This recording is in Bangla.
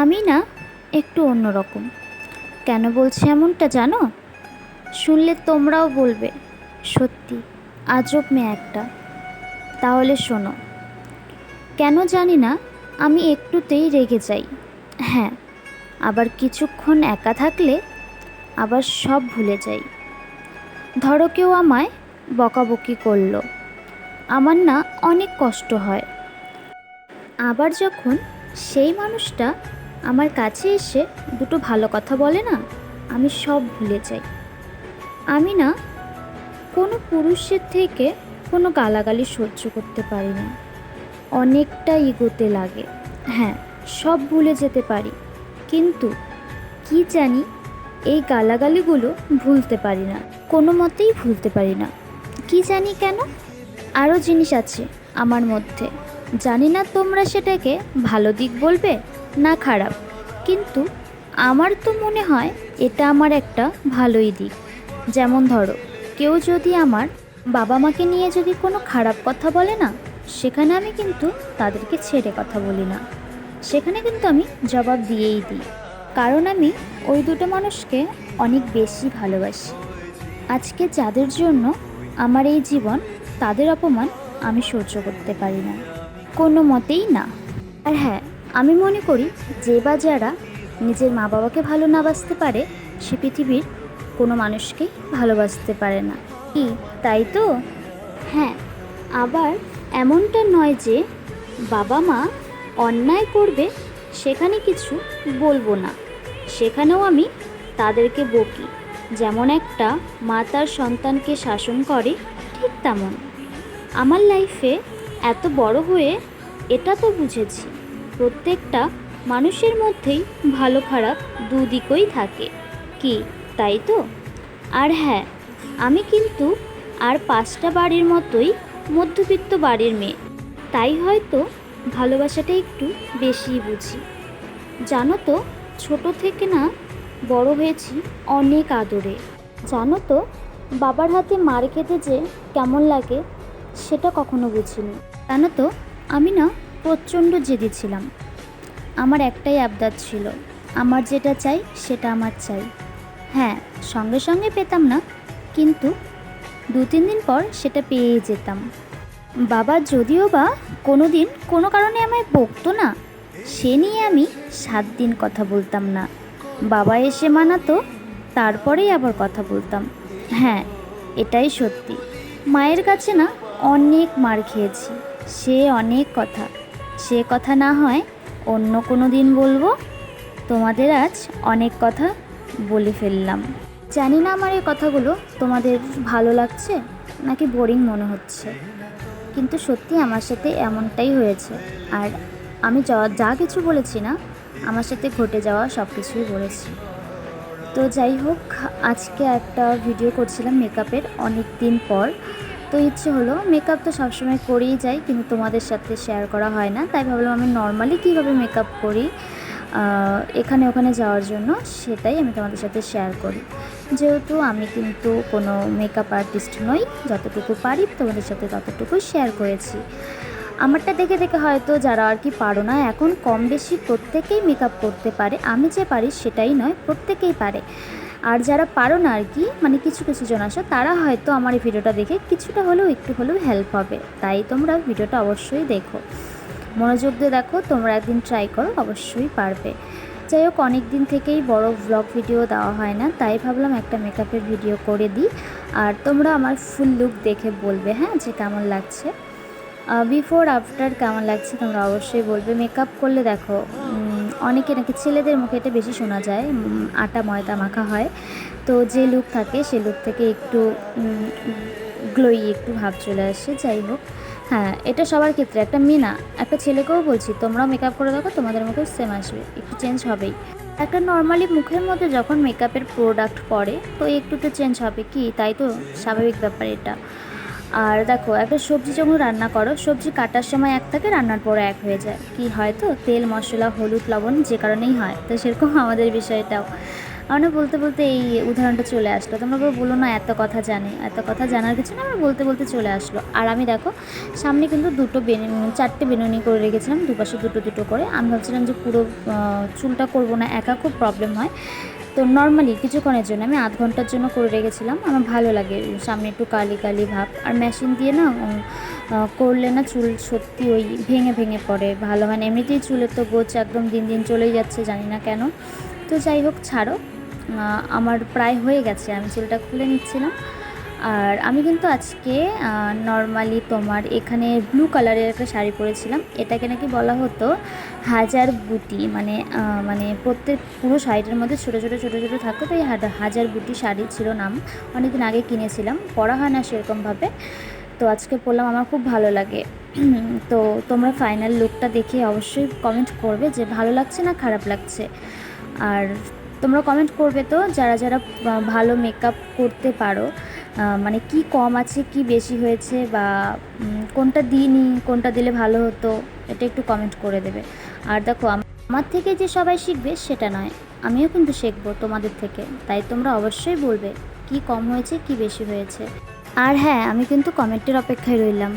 আমি না একটু অন্যরকম। কেন বলছি এমনটা জানো? শুনলে তোমরাও বলবে, সত্যি, আজব মেয়ে একটা তাহলে শোনো, কেন জানি না আমি একটুতেই রেগে যাই। হ্যাঁ আবার কিছুক্ষণ একা থাকলে আবার সব ভুলে যাই। ধরো কেউ আমায় বকাবকি করল। আমার না অনেক কষ্ট হয়। আবার যখন সেই মানুষটা আমার কাছে এসে দুটো ভালো কথা বলে না, আমি সব ভুলে যাই। আমি না কোনো পুরুষের থেকে কোনো গালাগালি সহ্য করতে পারি না। অনেকটা ইগোতে লাগে। হ্যাঁ সব ভুলে যেতে পারি। কিন্তু কি জানি এই গালাগালিগুলো ভুলতে পারি না, কোনো মতেই ভুলতে পারি না। কি জানি কেন? আরও জিনিস আছে আমার মধ্যে। জানি না তোমরা সেটাকে ভালো দিক বলবে না খারাপ, কিন্তু আমার তো মনে হয় এটা আমার একটা ভালোই দিক। যেমন ধরো, কেউ যদি আমার বাবা মাকে নিয়ে যদি কোনো খারাপ কথা বলে না, সেখানে আমি কিন্তু তাদেরকে ছেড়ে কথা বলি না। সেখানে কিন্তু আমি জবাব দিয়েই দিই, কারণ আমি ওই দুটো মানুষকে অনেক বেশি ভালোবাসি। আজকে যাদের জন্য আমার এই জীবন, তাদের অপমান আমি সহ্য করতে পারি না। কোনো মতেই না। আর হ্যাঁ আমি মনে করি যে বা যারা নিজের মা বাবাকে ভালো না বাঁচতে পারে, সে পৃথিবীর কোনো মানুষকেই ভালোবাসতে পারে না। কি, তাই তো? হ্যাঁ আবার এমনটা নয় যে বাবা মা অন্যায় করবে, সেখানে কিছু বলব না। সেখানেও আমি তাদেরকে বকি, যেমন একটা মা তার সন্তানকে শাসন করে, ঠিক তেমন। আমার লাইফে এত বড় হয়ে, এটা তো বুঝেছি। প্রত্যেকটা মানুষের মধ্যেই ভালো খারাপ দুদিকই থাকে। কি, তাই তো? আর হ্যাঁ আমি কিন্তু আর পাঁচটা বাড়ির মতোই মধ্যবিত্ত বাড়ির মেয়ে। তাই হয়তো ভালোবাসাটা একটু বেশিই বুঝি। জানো তো, ছোট থেকে না বড় হয়েছি অনেক আদরে। জানো তো, বাবার হাতে মার খেতে যে কেমন লাগে, সেটা কখনো বুঝিনি। জানো তো আমি না প্রচণ্ড জেদি ছিলাম। আমার একটাই আবদার ছিল, আমার যেটা চাই সেটা আমার চাই। হ্যাঁ সঙ্গে সঙ্গে পেতাম না, কিন্তু দু তিন দিন পর সেটা পেয়ে যেতাম। বাবা যদিও বা কোনো দিন কোনো কারণে আমায় বকতো না, সে নিয়ে আমি সাত দিন কথা বলতাম না। বাবা এসে মানাতো, তারপরেই আবার কথা বলতাম। হ্যাঁ এটাই সত্যি। মায়ের কাছে না অনেক মার খেয়েছি। সে অনেক কথা। সে কথা না হয় অন্য কোনো দিন বলব। তোমাদের আজ অনেক কথা বলে ফেললাম। জানি না আমার এই কথাগুলো তোমাদের ভালো লাগছে নাকি বোরিং মনে হচ্ছে। কিন্তু সত্যি আমার সাথে এমনটাই হয়েছে। আর আমি যা- কিছু বলেছি না, আমার সাথে ঘটে যাওয়া সব কিছুই বলেছি। তো যাই হোক, আজকে একটা ভিডিও করছিলাম মেকআপের অনেক দিন পর। তো ইচ্ছে হলো মেকআপ তো সবসময় করেই যাই, কিন্তু তোমাদের সাথে শেয়ার করা হয় না। তাই ভাবলাম আমি নর্মালি কীভাবে মেকআপ করি এখানে ওখানে যাওয়ার জন্য, সেটাই আমি তোমাদের সাথে শেয়ার করি। যেহেতু আমি কিন্তু কোনো মেকআপ আর্টিস্ট নই, যতটুকু পারি তোমাদের সাথে ততটুকুই শেয়ার করেছি। আমারটা দেখে দেখে হয়তো যারা আর কি পারো না, এখন কম বেশি প্রত্যেকেই মেকআপ করতে পারে। আমি যে পারি সেটাই নয়, প্রত্যেকেই পারে। আর যারা পারো না আর কি মানে কিছু কিছু জন আসো, তারা হয়তো আমার এই ভিডিওটা দেখে কিছুটা হলেও একটু হলেও হেল্প হবে। তাই তোমরা ভিডিওটা অবশ্যই দেখো। মনোযোগ দিয়ে দেখো, তোমরা একদিন ট্রাই করো, অবশ্যই পারবে। যাই হোক অনেক দিন থেকেই বড় ব্লগ ভিডিও দেওয়া হয় না, তাই ভাবলাম একটা মেকআপের ভিডিও করে দিই। আর তোমরা আমার ফুল লুক দেখে বলবে হ্যাঁ যে কেমন লাগছে। বিফোর আফটার কেমন লাগছে তোমরা অবশ্যই বলবে। মেকআপ করলে দেখো অনেকে নাকি ছেলেদের মুখে এটা বেশি শোনা যায় আটা, ময়দা মাখা হয়। তো যে লুক থাকে, সে লুক থেকে একটু গ্লোই একটু ভাব চলে আসে, যাই হোক। হ্যাঁ এটা সবার ক্ষেত্রে। একটা মেয়ে না একটা ছেলেকেও বলছি, তোমরাও মেকআপ করে দেখো, তোমাদের মুখে সেম আসবে, একটু চেঞ্জ হবেই। একটা নর্মালি মুখের মধ্যে যখন মেকআপের প্রোডাক্ট পরে তো একটু তো চেঞ্জ হবে কি? তাই তো স্বাভাবিক ব্যাপার এটা। আর দেখো, একটা সবজি যখন রান্না করো, সবজি কাটার সময় এক থাকে, রান্নার পরে এক হয়ে যায়। কি হয় তো? তেল, মশলা, হলুদ, লবণ, যে কারণেই হয়। তো সেরকম আমাদের বিষয়টাও। আমার বলতে বলতে এই উদাহরণটা চলে আসলো। তোমরা বলো না, এত কথা জানে। এত কথা জানার কিছু না বলতে বলতে চলে আসলো। আর আমি দেখো, সামনে কিন্তু দুটো বেনি চারটে বেনুনি করে রেখেছিলাম। দুপাশে দুটো দুটো করে। আমি ভাবছিলাম যে পুরো চুলটা করব না, একা খুব প্রবলেম হয়। তো নর্মালি কিছুক্ষণের জন্য আমি আধ ঘণ্টার জন্য করে রেখেছিলাম। আমার ভালো লাগে, সামনে একটু কালি কালি ভাব। আর মেশিন দিয়ে না করলে না চুল সত্যি ওই ভেঙে ভেঙে পড়ে, ভালো। মানে এমনিতেই চুলের তো গোছ একদম দিন দিন চলেই যাচ্ছে, জানি না কেন। তো যাই হোক, ছাড়ো। আমার প্রায় হয়ে গেছে, আমি চুলটা খুলে নিচ্ছিলাম। আর আমি কিন্তু আজকে নর্মালি তোমার এখানে ব্লু কালারের একটা শাড়ি পরেছিলাম। এটাকে নাকি বলা হতো হাজার বুটি। মানে মানে প্রত্যেক পুরো শাড়িটার মধ্যে ছোটো ছোটো ছোটো ছোটো থাকতো তো এই হাজার- বুটি শাড়ি ছিল নাম। অনেকদিন আগে কিনেছিলাম। পরা হয় না সেরকমভাবে তো আজকে পরলাম, আমার খুব ভালো লাগে। তো তোমরা ফাইনাল লুকটা দেখে অবশ্যই কমেন্ট করবে যে ভালো লাগছে না খারাপ লাগছে। আর তোমরা কমেন্ট করবে তো, যারা যারা ভালো মেকআপ করতে পারো মানে কি কম আছে, কি বেশি হয়েছে বা কোনটা দিইনি, কোনটা দিলে ভালো হতো, এটা একটু কমেন্ট করে দেবে। আর দেখো আমার থেকে যে সবাই শিখবে সেটা নয়, আমিও কিন্তু শিখব তোমাদের থেকে, তাই তোমরা অবশ্যই বলবে কি কম হয়েছে, কি বেশি হয়েছে। আর হ্যাঁ আমি কিন্তু কমেন্টের অপেক্ষায় রইলাম।